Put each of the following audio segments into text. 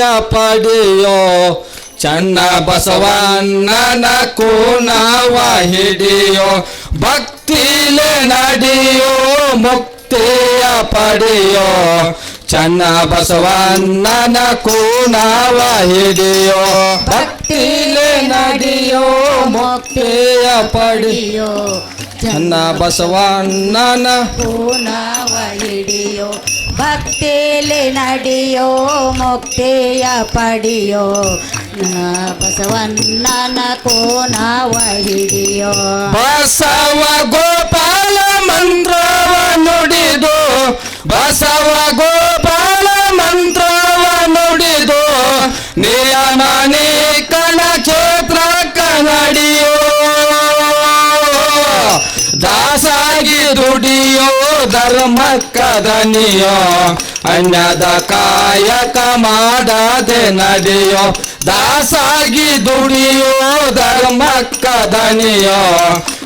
ಮುಕ್ತಿಯ ಪಡೆಯೋ ಚನ್ನ ಬಸವಣ್ಣನ ಕೋನವ ಹಿಡಿಯೋ, ಭಕ್ತಿಲೆ ನಡೆಯೋ, ಮುಕ್ತಿಯ ಪಡೆಯೋ ಚನ್ನ ಬಸವಣ್ಣನ ಕೋನವ ಹಿಡಿಯೋ, ಭಕ್ತಿಲೆ ನಡೆಯೋ, ಮುಕ್ತಿಯ ಪಡೆಯೋ ಚನ್ನ ಬಸವಣ್ಣನ ಪೂನವ ಹಿಡಿಯೋ, ಭಕ್ತಿಲಿ ನಡೆಯೋ ಮುಕ್ತಿಯ ಪಡಿಯೋ ಬಸವಣ್ಣನ ಕೋನವ ಹಿಡಿಯೋ ಬಸವ ಗೋಪಾಲ ಮಂತ್ರವ ನುಡಿದು, ಬಸವ ಗೋಪಾಲ ಮಂತ್ರವ ನುಡಿದು ನಿಯಮನೇಕನ ಕ್ಷೇತ್ರ ಕನ್ನಡಿಯೋ. ದಾಸಾಗಿ ದುಡಿಯೋ ಧರ್ಮಕ್ಕದನಿಯೋ ಅನ್ಯದ ಕಾಯಕ ಮಾಡದೆ ನಡೆಯೋ, ದಾಸಾಗಿ ದುಡಿಯೋ ಧರ್ಮಕ್ಕದನಿಯೋ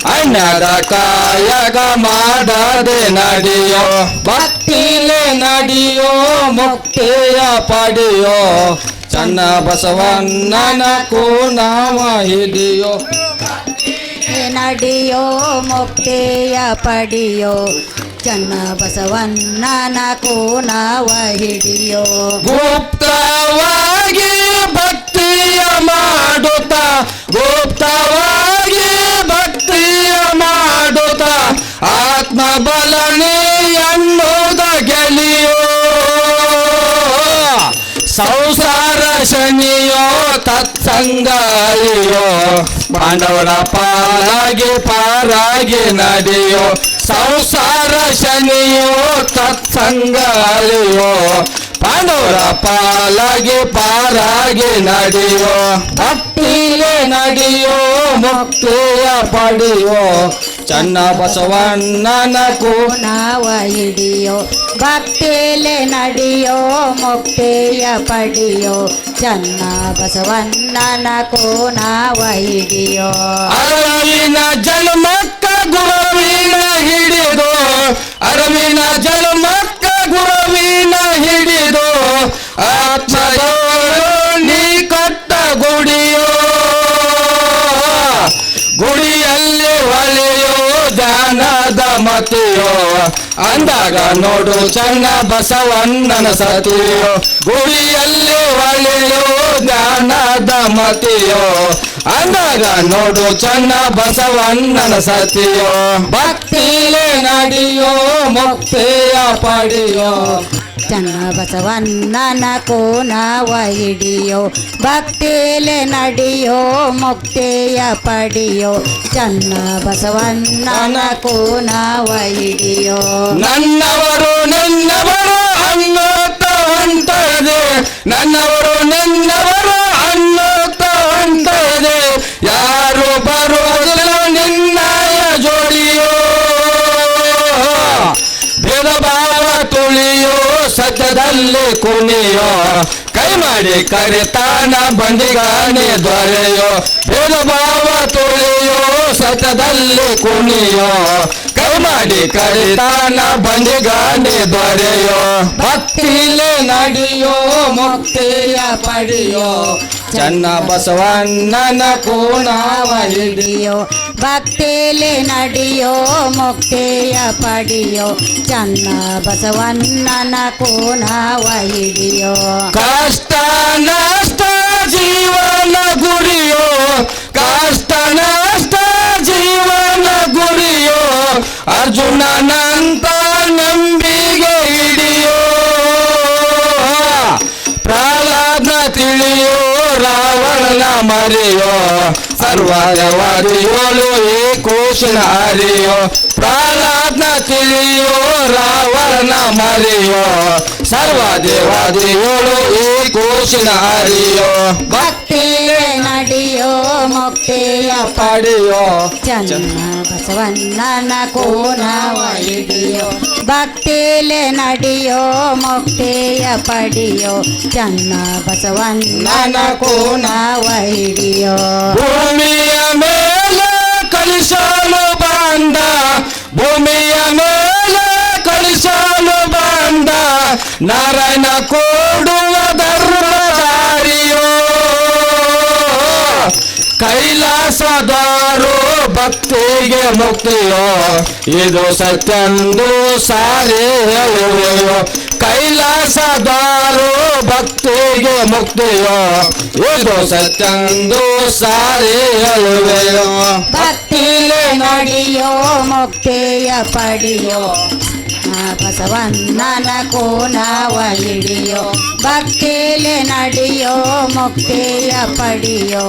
ಅನ್ಯದ ಕಾಯಕ ಮಾಡದೆ ನಡೆಯೋ, ಭಕ್ತಿಲೆ ನಡೆಯೋ, ಮುಕ್ತಿಯ ಪಡೆಯೋ, ಚನ್ನ ಬಸವಣ್ಣನ ಕೋನವ ಹಿಡಿಯೋ. ನಡೆಯೋ, ಮುಕ್ತಿಯ ಪಡಿಯೋ ಚನ್ನ ಬಸವಣ್ಣನ ಕೋನವ ಹಿಡಿಯೋ ಗುಪ್ತವಾಗಿ ಭಕ್ತಿಯ ಮಾಡುತ್ತ, ಗುಪ್ತವಾಗಿ ಭಕ್ತಿಯ ಮಾಡುತ್ತ ಆತ್ಮ ಬಲನೆ ಅನ್ನೋದ ಗೆಲಿಯೋ. ಶನಿಯೋ ತತ್ಸಂಗಾಳಿಯೋ ಪಾಂಡವರ ಪಾಲಾಗಿ ಪಾರಾಗಿ ನಡೆಯೋ, ಸಂಸಾರ ಶನಿಯೋ, ತತ್ಸಂಗಾಳಿಯೋ, ಪಾಂಡವರ ಪಾಲಾಗಿ ಪಾರಾಗಿ ನಡೆಯೋ, ಭಕ್ತಿಗೆ ನಡೆಯೋ, ಮುಕ್ತಿಯ ಪಡೆಯೋ ಚನ್ನ ಬಸವಣ್ಣನ ಕೋನವ ಹಿಡಿಯೋ ಭಕ್ತಿಲೆ ನಡೆಯೋ ಮುಕ್ತಿಯ ಪಡಿಯೋ ಚನ್ನ ಬಸವಣ್ಣನ ಕೋಣವ ಹಿಡಿಯೋ. ಅರವಿನ ಜನ್ಮಕ್ಕ ಗುರುವಿನ ಹಿಡಿದು ಅರವಿನ ಜನ್ಮಕ್ಕ ಧ್ಯಾನದ ಮತಿಯೋ. ಅಂದಾಗ ನೋಡು ಚನ್ನ ಬಸವಣ್ಣನ ಸತಿಯೋ. ಗುಡಿಯಲ್ಲಿ ಒಳೆಯೋ ಜ್ಞಾನದ ಮತಿಯೋ. ಅಂದಾಗ ನೋಡು ಚನ್ನ ಬಸವಣ್ಣನ ಸತಿಯೋ. ಭಕ್ತಿಲೇ ನಡೆಯೋ, ಮುಕ್ತಿಯ ಪಡೆಯೋ. ಚನ್ನ ಬಸವಣ್ಣನ ಕೋನವ ಹಿಡಿಯೋ, ಭಕ್ತಿಲೆ ನಡೆಯೋ, ಮುಕ್ತಿಯ ಪಡಿಯೋ ಚನ್ನ ಬಸವಣ್ಣನ ಕೋನವ ಹಿಡಿಯೋ. ನನ್ನವರು ನನ್ನವರು ಅನ್ನೋತ ನನ್ನವರು ನನ್ನವರು ನನ್ನವರು ಅನ್ನೋತ ಅಂತದೆ ಯಾರು ಬರುವುದಿಲ್ಲ ಸತ್ಯದಲ್ಲಿ ಕುಣಿಯೋ ಕೈ ಮಾಡಿ ಕರೆತಾನ ಬಂದಿಗಾನೆ ದೊರೆಯೋ? ಭೇದ ಭಾವ ತುಳಿಯೋ? ಸತ್ಯದಲ್ಲಿ ಕುಣಿಯೋ ಕೈ ಮಾಡಿ ಕರೆತಾನ ಬಂದಿಗಾನೆ ದೊರೆಯೋ? ಭಕ್ತಿಲೆ ನಡೆಯೋ, ಮುಕ್ತಿಯ ಪಡೆಯೋ? ಚನ್ನ ಬಸವಣ್ಣನ ಕೋಣಾವ ಹಿಡಿಯೋ ಭಕ್ತಿಲಿ ನಡೆಯೋ ಮುಕ್ತಿಯ ಪಡಿಯೋ, ಚನ್ನ ಬಸವಣ್ಣನ ಕೋಣಾವ ಹಿಡಿಯೋ ಕಷ್ಟ ನಷ್ಟ ಜೀವನ ಗುರಿಯೋ, ಕಷ್ಟ ನಷ್ಟ ಜೀವನ ಗುರಿಯೋ, ಅರ್ಜುನನಂತ ನಂಬಿಗೆ ಮರೆಯೋ ಸರ್ವದೇವಾದಿಯೋಳು ಈ ಕೋಶನ ಹರಿಯೋ ಪ್ರಹ್ಲಾದ ತಿಳಿಯೋ ರಾವಣನ ಮರೆಯೋ ಸರ್ವದೇವಾದಿಯೋಳು ಈ ಕೋಶನ ಹರಿಯೋ ಭಕ್ತಿಲಿ ನಡೆಯೋ ಮುಕ್ತಿಯ ಪಡೆಯೋ ಚನ್ನ ಬಸವಣ್ಣನ ಕೋನವ ಹಿಡಿಯೋ ಭಕ್ತಿಲಿ ನಡೆಯೋ ಮುಕ್ತಿಯ ಪಡೆಯೋ ಚನ್ನ ಬಸವಣ್ಣನ ಕೋನವ ಹಿಡಿಯೋ. ಭೂಮಿಯ ಮೇಲೆ ಕಲಿಸಲು ಬಂದ ಭೂಮಿಯ ಮೇಲೆ ಕಲಿಸಲು ಬಂದ ನಾರಾಯಣ ಕೊಡುವ ಧರ್ಮದ ಕೈಲಾಸದಾರು ಭಕ್ತಿಗೆ ಮುಕ್ತಿಯೋ? ಇದು ಸತ್ಯಂದು ಸಾರಿ ಹೇಳುವೆಯೋ ಕೈಲಾಸದಾರು ಭಕ್ತಿಗೆ ಮುಕ್ತಿಯೋ? ಇದು ಸತ್ಯಂದು ಸಾರಿ ಹೇಳುವೆಯೋ ಭಕ್ತಿಲೆ ನಡೆಯೋ, ಮುಕ್ತಿಯ ಪಡೆಯೋ? ಬಸವಣ್ಣನ ಕೋನವ ಹಿಡಿಯೋ ಭಕ್ತಿಲೆ ನಡೆಯೋ ಮುಕ್ತಿಯ ಪಡೆಯೋ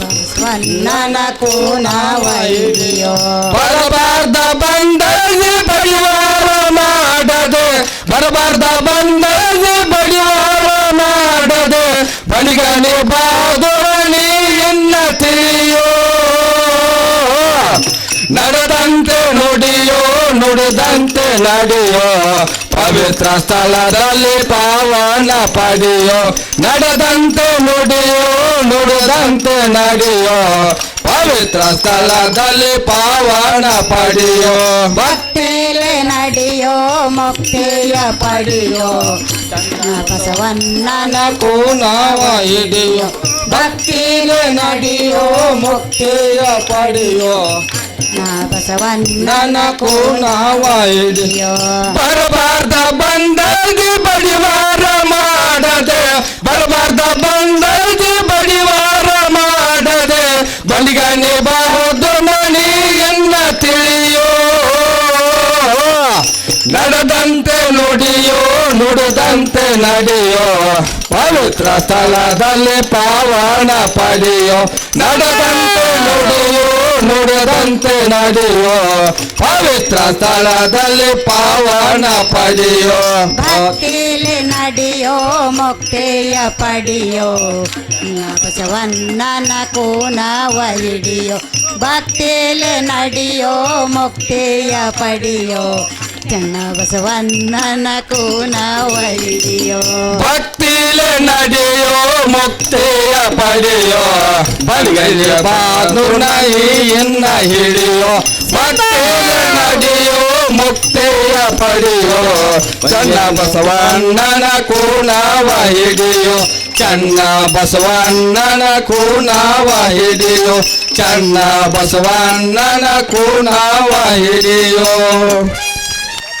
ಬಸವಣ್ಣನ ಕೋನವ ಹಿಡಿಯೋ ಬರಬಾರ್ದ ಬಂದಲ್ಲಿ ಬಡಿವಾರ ಮಾಡದೆ, ಬರಬಾರ್ದ ಬಂದಲ್ಲಿ ಬಡಿವಾರ ಮಾಡದೆ ಬಣಿಗನೆ ಬಾದುರಣಿ ಎನ್ನ ತಿಳಿಯೋ ನಡೆದಂತೆ ನುಡಿಯೋ ನುಡಿದಂತೆ ನಡೆಯೋ ಪವಿತ್ರ ಸ್ಥಳದಲ್ಲಿ ಪಾವನ ಪಡೆಯೋ? ನಡೆದಂತೆ ನುಡಿಯೋ? ನುಡಿದಂತೆ ನಡೆಯೋ? ಪವಿತ್ರ ಸ್ಥಳದಲ್ಲಿ ಪಾವನ ಪಡೆಯೋ? ಭಕ್ತಿಲೆ ನಡೆಯೋ ಮುಕ್ತಿಯ ಪಡೆಯೋ? ಬಸವಣ್ಣನ ಕೋನವ ಹಿಡಿಯೋ? ಭಕ್ತಿಲೆ ನಡೆಯೋ ಮುಕ್ತಿಯ ಪಡೆಯೋ? ಆ ಬಸವಣ್ಣನ ನನ್ನ ಕೋನವ ಹಿಡಿಯೋ ಹಿಡಿಯೋ. ಬರಬಾರ್ದ ಬಂದಗೆ ಬಡಿವಾರ ಮಾಡದೆ. ಬರಬಾರ್ದ ಬಂದಗೆ ಬಡಿವಾರ ಮಾಡದೆ. ಬಲಿಗನೆ ಬಾಹುದು ಮಣಿ ಎನ್ನ ತಿಳಿಯೋ. ನಡೆದಂತೆ ನುಡಿಯೋ ನುಡಿದಂತೆ ನಡೆಯೋ. ಪವಿತ್ರ ಸ್ಥಳದಲ್ಲಿ ಪಾವನ ಪಡೆಯೋ. ನಡೆದಂತೆ ನುಡಿಯೋ. ನುಡಿದಂತೆ ನಡೆಯೋ ಪವಿತ್ರ ಸ್ಥಳದಲ್ಲಿ ಪಾವನ ಪಡೆಯೋ. ಭಕ್ತಿಲಿ ನಡೆಯೋ ಮುಕ್ತಿಯ ಪಡೆಯೋ. ಬಸವಣ್ಣನ ಕೋನವ ಹಿಡಿಯೋ. ಭಕ್ತಿಲಿ ನಡೆಯೋ ಮುಕ್ತಿಯ ಪಡೆಯೋ. ಚೆನ್ನ ಬಸವಣ್ಣನ ಕೋನವ ಹಿಡಿಯೋ ಭಕ್ತಿಲೆ ನಡೆಯೋ ಮುಕ್ತಿಯ ಪಡೆಯೋ ಬಲಿಗೈಲಿ ಬಾದು ಎನ್ನ ಹಿಡಿಯೋ ಭಕ್ತಿಲೆ ನಡೆಯೋ ಮುಕ್ತಿಯ ಪಡೆಯೋ ಚನ್ನ ಬಸವಣ್ಣನ ಕೂಣವ ಹಿಡಿಯೋ ಚನ್ನ ಬಸವಣ್ಣನ ಕೂಣವ ಹಿಡಿಯೋ ಚನ್ನ ಬಸವಣ್ಣನ ಕೂಣವ ಹಿಡಿಯೋ